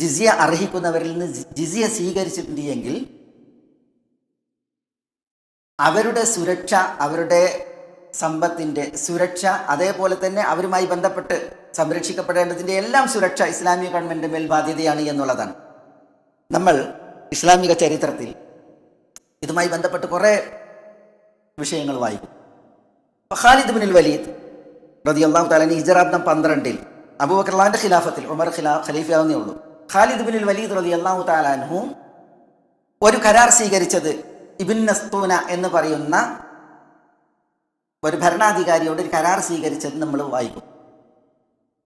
ജിസിയ അർഹിക്കുന്നവരിൽ നിന്ന് ജിസിയ സ്വീകരിച്ചിട്ടുണ്ട് എങ്കിൽ അവരുടെ സുരക്ഷ അവരുടെ സമ്പത്തിന്റെ സുരക്ഷ അതേപോലെ തന്നെ അവരുമായി ബന്ധപ്പെട്ട് സംരക്ഷിക്കപ്പെടേണ്ടതിന്റെ എല്ലാം സുരക്ഷ ഇസ്ലാമിക ഗവൺമെന്റ് മേൽ ബാധ്യതയാണ് എന്നുള്ളതാണ്. നമ്മൾ ഇസ്ലാമിക ചരിത്രത്തിൽ ഇതുമായി ബന്ധപ്പെട്ട് കുറേ വിഷയങ്ങൾ വായിക്കും. ഖാലിദ് ബിൻ വലീദ് പ്രതി ഒന്നാം താലി ഹിജറാബ്ദം പന്ത്രണ്ടിൽ അബൂബക്കർലാന്റെ ഖിലാഫത്തിൽ ഉമർ ഖിലാ ഖലീഫയാവുന്നേ ഉള്ളൂ. ഖാലിദ് ബിൻ വലീദ് റതി അള്ളാഹു താലാൻഹു ഒരു കരാർ സ്വീകരിച്ചത് ഇബിൻ നസ്തൂന എന്ന് പറയുന്ന ഒരു ഭരണാധികാരിയോട് ഒരു കരാർ സ്വീകരിച്ചത് നമ്മൾ വായിക്കും.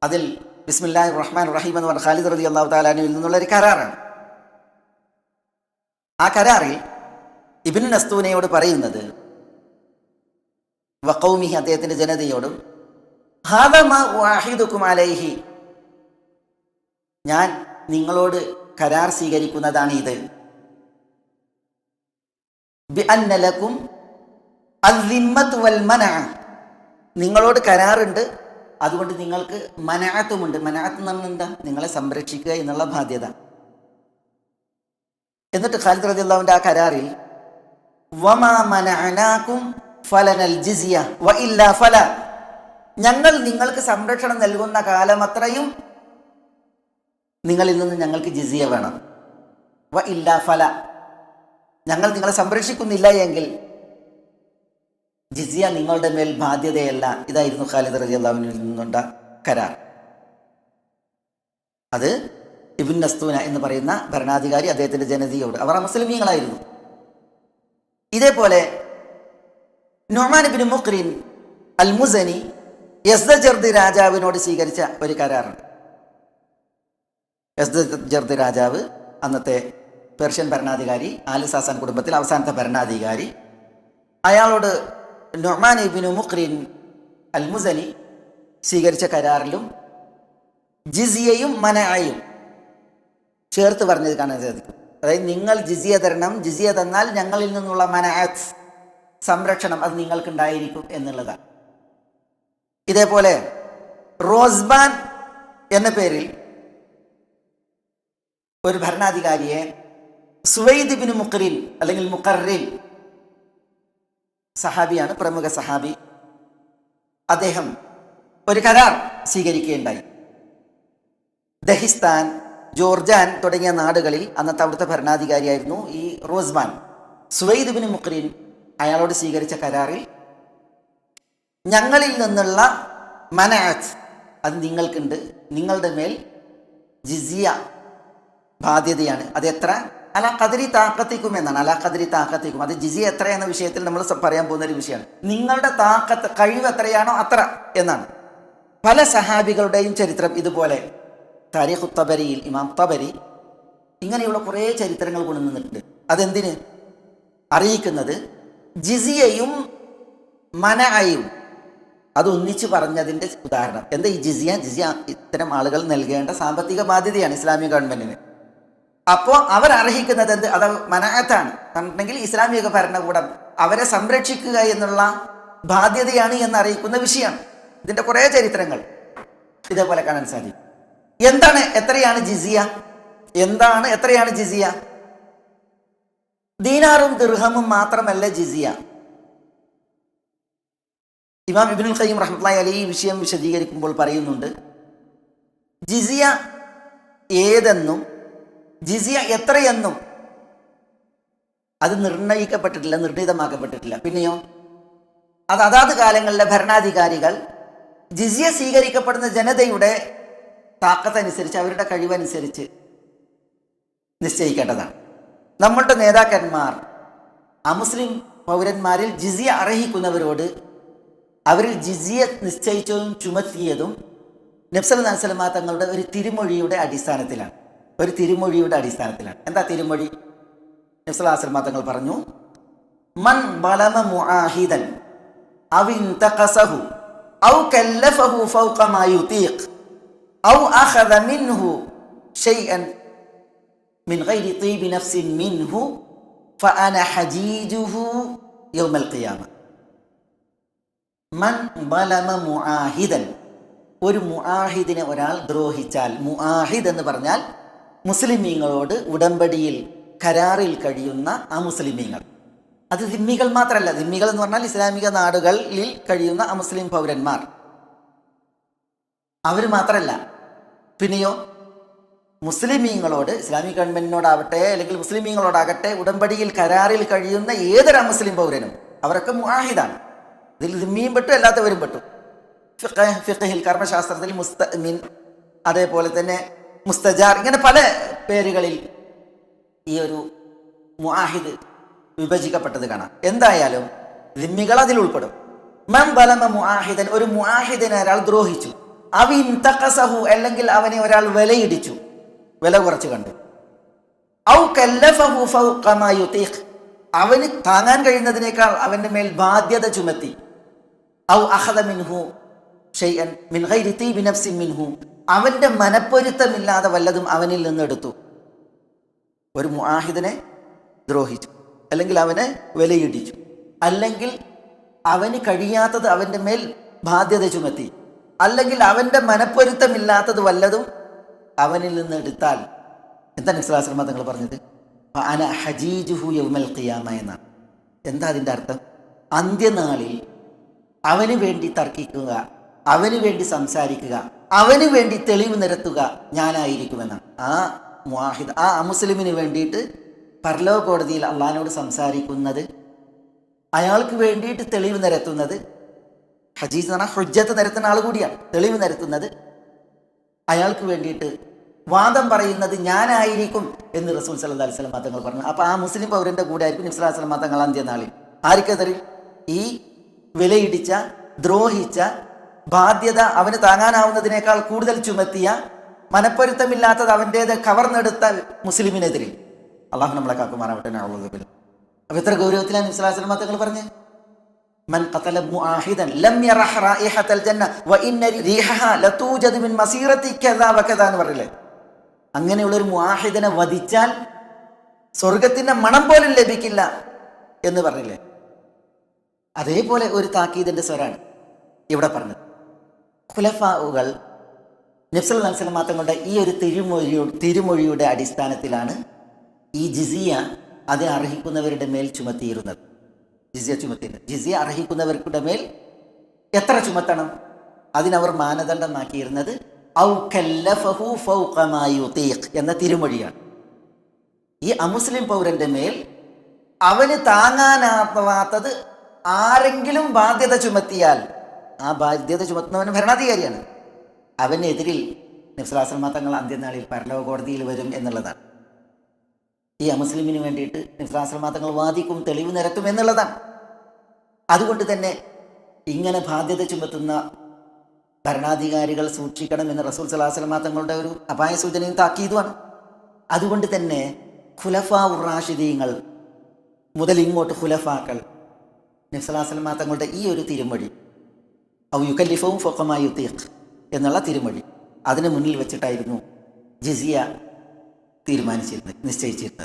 അതിൽ ബിസ്മില്ലാഹി റഹ്മാൻ റഹീം എന്ന് പറഞ്ഞ ഖാലിദ് റതി അള്ളാഹു താലാനുവിൽ നിന്നുള്ള ഒരു കരാറാണ്. ആ കരാറിൽ ഇബിൻ നസ്തൂനയോട് പറയുന്നത് വക്കൗമി അദ്ദേഹത്തിന്റെ ജനതയോടും ഹാദമാ വാഹിദുക്കും അലൈഹി ഞാൻ നിങ്ങളോട് കരാർ സ്വീകരിക്കുന്നതാണ് ഇത് വൽ. നിങ്ങളോട് കരാറുണ്ട് അതുകൊണ്ട് നിങ്ങൾക്ക് മനാത്തുമുണ്ട്. മനാത്ത് എന്ന് പറഞ്ഞാൽ എന്താ? നിങ്ങളെ സംരക്ഷിക്കുക എന്നുള്ള ബാധ്യത. എന്നിട്ട് ഖാലിദ് റളിയല്ലാഹുവിന്റെ ആ കരാറിൽ ഫലനൽ ജിസിയ ഫല. ഞങ്ങൾ നിങ്ങൾക്ക് സംരക്ഷണം നൽകുന്ന കാലം അത്രയും നിങ്ങളിൽ നിന്ന് ഞങ്ങൾക്ക് ജിസിയ വേണം. വ ഇല്ല ഫല. ഞങ്ങൾ നിങ്ങളെ സംരക്ഷിക്കുന്നില്ല എങ്കിൽ ജിസിയ നിങ്ങളുടെ മേൽ ബാധ്യതയല്ല. ഇതായിരുന്നു ഖാലിദ് റലി അള്ളാഹുവിനിൽ നിന്നുണ്ട കരാർ. അത് ഇബിൻ നസ്തൂന എന്ന് പറയുന്ന ഭരണാധികാരി അദ്ദേഹത്തിന്റെ ജനതയോട്. അവർ മുസ്ലിമീങ്ങളായിരുന്നു ഇതേപോലെ നൊമാൻ ബിൻ മുക്രീൻ അൽ മുസനി യസ്ദജർദ് രാജാവിനോട് സ്വീകരിച്ച ഒരു കരാറുണ്ട്. യസ്ദജർദ് രാജാവ് അന്നത്തെ പേർഷ്യൻ ഭരണാധികാരി ആലിസാസാൻ കുടുംബത്തിൽ അവസാനത്തെ ഭരണാധികാരി. അയാളോട് നൊമാൻ ഇബിനു മുക്രീൻ അൽ മുസനി സ്വീകരിച്ച കരാറിലും ജിസിയയും മനയായും ചേർത്ത് പറഞ്ഞത് കാണാൻ സാധിക്കും. അതായത് നിങ്ങൾ ജിസിയ തരണം ജിസിയ തന്നാൽ ഞങ്ങളിൽ നിന്നുള്ള മനാത്ത് സംരക്ഷണം അത് നിങ്ങൾക്കുണ്ടായിരിക്കും എന്നുള്ളതാണ്. ഇതേപോലെ റോസ്ബാൻ എന്ന പേരിൽ ഒരു ഭരണാധികാരിയെ സുവൈദ് ബിൻ മുക്കറിൽ അല്ലെങ്കിൽ മുക്കറിൽ സഹാബിയാണ് പ്രമുഖ സഹാബി. അദ്ദേഹം ഒരു കരാർ സ്വീകരിക്കുകയുണ്ടായി. ദഹിസ്ഥാൻ ജോർജാൻ തുടങ്ങിയ നാടുകളിൽ അന്നത്തെ അവിടുത്തെ ഭരണാധികാരിയായിരുന്നു ഈ റോസ്മാൻ സുവൈദ് ബിൻ മുഖ്രീൻ അയാളോട് സ്വീകരിച്ച കരാറിൽ ഞങ്ങളിൽ നിന്നുള്ള മനാച്ച് അത് നിങ്ങൾക്കുണ്ട്. നിങ്ങളുടെ മേൽ ജിസിയ ബാധ്യതയാണ്. അത് എത്ര? അല കതിരി താക്കത്തിക്കും എന്നാണ്. അല കതിരി താക്കത്തിക്കും. അത് ജിസിയ എത്ര എന്ന വിഷയത്തിൽ നമ്മൾ പറയാൻ പോകുന്ന ഒരു വിഷയമാണ്. നിങ്ങളുടെ താക്കത്ത് കഴിവ് എത്രയാണോ അത്ര എന്നാണ്. പല സഹാബികളുടെയും ചരിത്രം ഇതുപോലെ. താരിഖ് തബരിയിൽ ഇമാം തബരി ഇങ്ങനെയുള്ള കുറേ ചരിത്രങ്ങൾ കൊണ്ടുവന്നിട്ടുണ്ട് അതെന്തിന്? അറിയിക്കുന്നത് ജിസിയയും മനയും അത് ഒന്നിച്ച് പറഞ്ഞതിന്റെ ഉദാഹരണം. എന്താ ഈ ജിസിയ? ജിസിയ ഇത്തരം ആളുകൾ നൽകേണ്ട സാമ്പത്തിക ബാധ്യതയാണ് ഇസ്ലാമിക ഗവൺമെന്റിന്. അപ്പോൾ അവർ അർഹിക്കുന്നത് എന്ത്? അത് മനാത്താണ് എന്നുണ്ടെങ്കിൽ ഇസ്ലാമിക ഭരണകൂടം അവരെ സംരക്ഷിക്കുക എന്നുള്ള ബാധ്യതയാണ് എന്ന് അറിയിക്കുന്ന വിഷയമാണ് ഇതിന്റെ കുറേ ചരിത്രങ്ങൾ ഇതേപോലെ കാണാൻ സാധിക്കും. എന്താണ് എത്രയാണ് ജിസിയ? എന്താണ് എത്രയാണ് ജിസിയ? ദീനാറും ദുർഹമും മാത്രമല്ല ജിസിയ. ഇമാം ഇബിനുൽ ഖയ്യിം റഹ്മത്തുള്ളാഹി അലി ഈ വിഷയം വിശദീകരിക്കുമ്പോൾ പറയുന്നുണ്ട് ജിസിയ ഏതെന്നും ജിസിയ എത്രയെന്നും അത് നിർണയിക്കപ്പെട്ടിട്ടില്ല നിർണീതമാക്കപ്പെട്ടിട്ടില്ല. പിന്നെയോ? അത് അതാത് കാലങ്ങളിലെ ഭരണാധികാരികൾ ജിസിയ സ്വീകരിക്കപ്പെടുന്ന ജനതയുടെ താക്കത്തനുസരിച്ച് അവരുടെ കഴിവനുസരിച്ച് നിശ്ചയിക്കേണ്ടതാണ്. നമ്മളുടെ നേതാക്കന്മാർ അമുസ്ലിം പൗരന്മാരിൽ ജിസിയ അർഹിക്കുന്നവരോട് അവരിൽ ജിസിയ നിശ്ചയിച്ചതും ചുമത്തിയതും നബ്സൽ നസലമ തങ്ങളുടെ ഒരു തിരുമൊഴിയുടെ അടിസ്ഥാനത്തിലാണ്. ഒരു തിരുമൊഴിയുടെ അടിസ്ഥാനത്തിലാണ് എന്താ തിരുമൊഴി നബ്സലാസ്ലമ തങ്ങൾ പറഞ്ഞു മൻ ബലമ മുആഹിദൻ أو انتقصه أو كلفه فوق ما يطيق أو أخذ منه شيئا من غير طيب نفس منه فأنا حجيجه يوم القيامة മൻ ബലമ മുആഹിദൻ ഒരു മുആഹിദിനെ ഒരാൾ ദ്രോഹിച്ചാൽ മുആഹിദ് എന്ന് പറഞ്ഞാൽ മുസ്ലിമീങ്ങളോട് ഉടമ്പടിയിൽ കരാറിൽ കഴിയുന്ന ആ മുസ്ലിമീങ്ങൾ. അത് ദിമ്മികൾ മാത്രമല്ല ദിമ്മികൾ എന്ന് പറഞ്ഞാൽ ഇസ്ലാമിക നാടുകളിൽ കഴിയുന്ന ആ മുസ്ലിം പൗരന്മാർ. അവർ മാത്രമല്ല പിന്നെയോ മുസ്ലിമീങ്ങളോട് ഇസ്ലാമിക് ഗവൺമെന്റിനോടാവട്ടെ അല്ലെങ്കിൽ മുസ്ലിമീങ്ങളോടാകട്ടെ ഉടമ്പടിയിൽ കരാറിൽ കഴിയുന്ന ഏതൊരു മുസ്ലിം പൗരനും അവരൊക്കെ മുആഹിദാണ്. ഇതിൽ ദിമ്മിയും പെട്ടു അല്ലാത്തവരും പെട്ടു. ഫിഖ് ഫിഖഹിൽ കർമ്മശാസ്ത്രത്തിൽ മുസ്തമിൻ അതേപോലെ തന്നെ മുസ്തജാർ ഇങ്ങനെ പല പേരുകളിൽ ഈ ഒരു മുആഹിദ് വിഭജിക്കപ്പെട്ടത് കാണാം. എന്തായാലും ദിമ്മികൾ അതിൽ ഉൾപ്പെടും. മം ബലമ മുആഹിദൻ ഒരു മുആഹിദിനെ ഒരാൾ ദ്രോഹിച്ചു. അവിൻ തക്കസഹു അല്ലെങ്കിൽ അവനെ ഒരാൾ വിലയിടിച്ചു. വില കുറച്ച് കണ്ടു. ഔ അവന് താങ്ങാൻ കഴിയുന്നതിനേക്കാൾ അവന്റെ മേൽ ബാധ്യത ചുമത്തി. ഔ അഹദ മിൻഹു ഷൈഅൻ മിൻ മിൻഹു. അവന്റെ മനപ്പൊരുത്തമില്ലാതെ വല്ലതും അവനിൽ നിന്ന് എടുത്തു ഒരു മുആഹിദിനെ ദ്രോഹിച്ചു. അല്ലെങ്കിൽ അവനെ വിലയിടിച്ചു. അല്ലെങ്കിൽ അവന് കഴിയാത്തത് അവന്റെ മേൽ ബാധ്യത ചുമത്തി. അല്ലെങ്കിൽ അവന്റെ മനപ്പൊരുത്തമില്ലാത്തത് വല്ലതും അവനിൽ നിന്ന് എടുത്താൽ. എന്താണ് ഇസ്ലാശ്രമ തങ്ങൾ പറഞ്ഞത്? അന ഹജീജുഹു യൗമൽ ഖിയാമ എന്നാണ്. എന്താ അതിന്റെ അർത്ഥം? അന്ത്യനാളിൽ അവന് വേണ്ടി തർക്കിക്കുക അവന് വേണ്ടി സംസാരിക്കുക അവന് വേണ്ടി തെളിവ് നിരത്തുക ഞാനായിരിക്കുമെന്നാണ് ആ മുവാഹിദ് ആ അമുസ്ലിമിന് വേണ്ടിയിട്ട് പർലോ കോടതിയിൽ അള്ളഹാനോട് സംസാരിക്കുന്നത് അയാൾക്ക് വേണ്ടിയിട്ട് തെളിവ് നിരത്തുന്നത് ഹജീസ് എന്ന് പറഞ്ഞാൽ ഹുജ്ജത്ത് നിരത്തുന്ന ആൾ കൂടിയാണ്. തെളിവ് നിരത്തുന്നത് അയാൾക്ക് വേണ്ടിയിട്ട് വാദം പറയുന്നത് ഞാനായിരിക്കും എന്ന് റസൂൽ സല്ലല്ലാഹു അലൈഹി വസല്ലം തങ്ങൾ പറഞ്ഞു. അപ്പോൾ ആ മുസ്ലിം പൗരന്റെ കൂടെ ആയിരിക്കും നിസ്ലാ അലൈഹി വസല്ലം തങ്ങൾ അന്ത്യനാളിൽ ആർക്കെതിരിൽ ഈ വിലയിടിച്ച ദ്രോഹിച്ച ബാധ്യത അവന് താങ്ങാനാവുന്നതിനേക്കാൾ കൂടുതൽ ചുമത്തിയ മനപ്പൊരുത്തമില്ലാത്തത് അവൻ്റേത് കവർന്നെടുത്ത മുസ്ലിമിനെതിരിൽ അള്ളാഹു നമ്മളെ കാക്കുമാറാവട്ടെ നഅൂദുബില്ലാ. അപ്പൊ എത്ര ഗൗരവത്തിലാണ് നബ്സ് അലൈഹി വസല്ലം തങ്ങൾ പറഞ്ഞത് من قتل معاهدا لم يرح رائحة الجنة وإن ريحها لتوجد من مسيرة كذا وكذا എന്ന് പറയില്ലേ അങ്ങനെയുള്ള ഒരു മുആഹിദിനെ വധിച്ചാൽ സ്വർഗത്തിന്റെ മണം പോലും ലഭിക്കില്ല എന്ന് പറഞ്ഞില്ലേ അതേപോലെ ഒരു താക്കീദിന്റെ സ്വരാണ് ഇവിടെ പറഞ്ഞത് ഖുലഫാവുകൾ നബ്സൽ നബ്സലമാ തങ്ങളുടെ ഈ ഒരു തിരുമൊഴി തിരുമൊഴിയുടെ അടിസ്ഥാനത്തിലാണ് ഈ ജിസിയ അത് അർഹിക്കുന്നവരുടെ മേൽ ചുമത്തിയിരുന്നത്. ജിസിയ ചുമത്തിയിരുന്നത്. ജിസിയ അർഹിക്കുന്നവർക്കുടെ മേൽ എത്ര ചുമത്തണം? അതിനവർ മാനദണ്ഡമാക്കിയിരുന്നത് ഔ കല്ലഫഹു എന്ന തിരുമൊഴിയാണ്. ഈ അമുസ്ലിം പൗരന്റെ മേൽ അവന് താങ്ങാനാവാത്തത് ആരെങ്കിലും ബാധ്യത ചുമത്തിയാൽ ആ ബാധ്യത ചുമത്തുന്നവൻ ഭരണാധികാരിയാണ്. അവനെതിരിൽ നിസ്ലാസൽമാ തങ്ങൾ അന്ത്യനാളിൽ പരലോക കോടതിയിൽ വരും എന്നുള്ളതാണ്. ഈ അമുസ്ലിമിന് വേണ്ടിയിട്ട് നിസ്ലാസൽമാ തങ്ങൾ വാദിക്കും തെളിവ് നിരത്തും എന്നുള്ളതാണ്. അതുകൊണ്ട് തന്നെ ഇങ്ങനെ ബാധ്യത ചുമത്തുന്ന ഭരണാധികാരികൾ സൂക്ഷിക്കണം എന്ന് റസൂൽ സലാഹുലമ തങ്ങളുടെ ഒരു അപായ സൂചനയും താക്കീതുമാണ്. അതുകൊണ്ട് തന്നെ ഖുലഫ ഉറാഷിദീങ്ങൾ മുതൽ ഇങ്ങോട്ട് ഖുലഫാക്കൾ നബ്സലാസ്ലമ തങ്ങളുടെ ഈ ഒരു തിരുമൊഴി ഔ യുക്കല്ലിഫവും ഫൊക്കമായി യുത്തീഖ് എന്നുള്ള തിരുമൊഴി. അതിന് മുന്നിൽ വെച്ചിട്ടായിരുന്നു ജിസിയ തീരുമാനിച്ചിരുന്നത് നിശ്ചയിച്ചിരുന്നത്.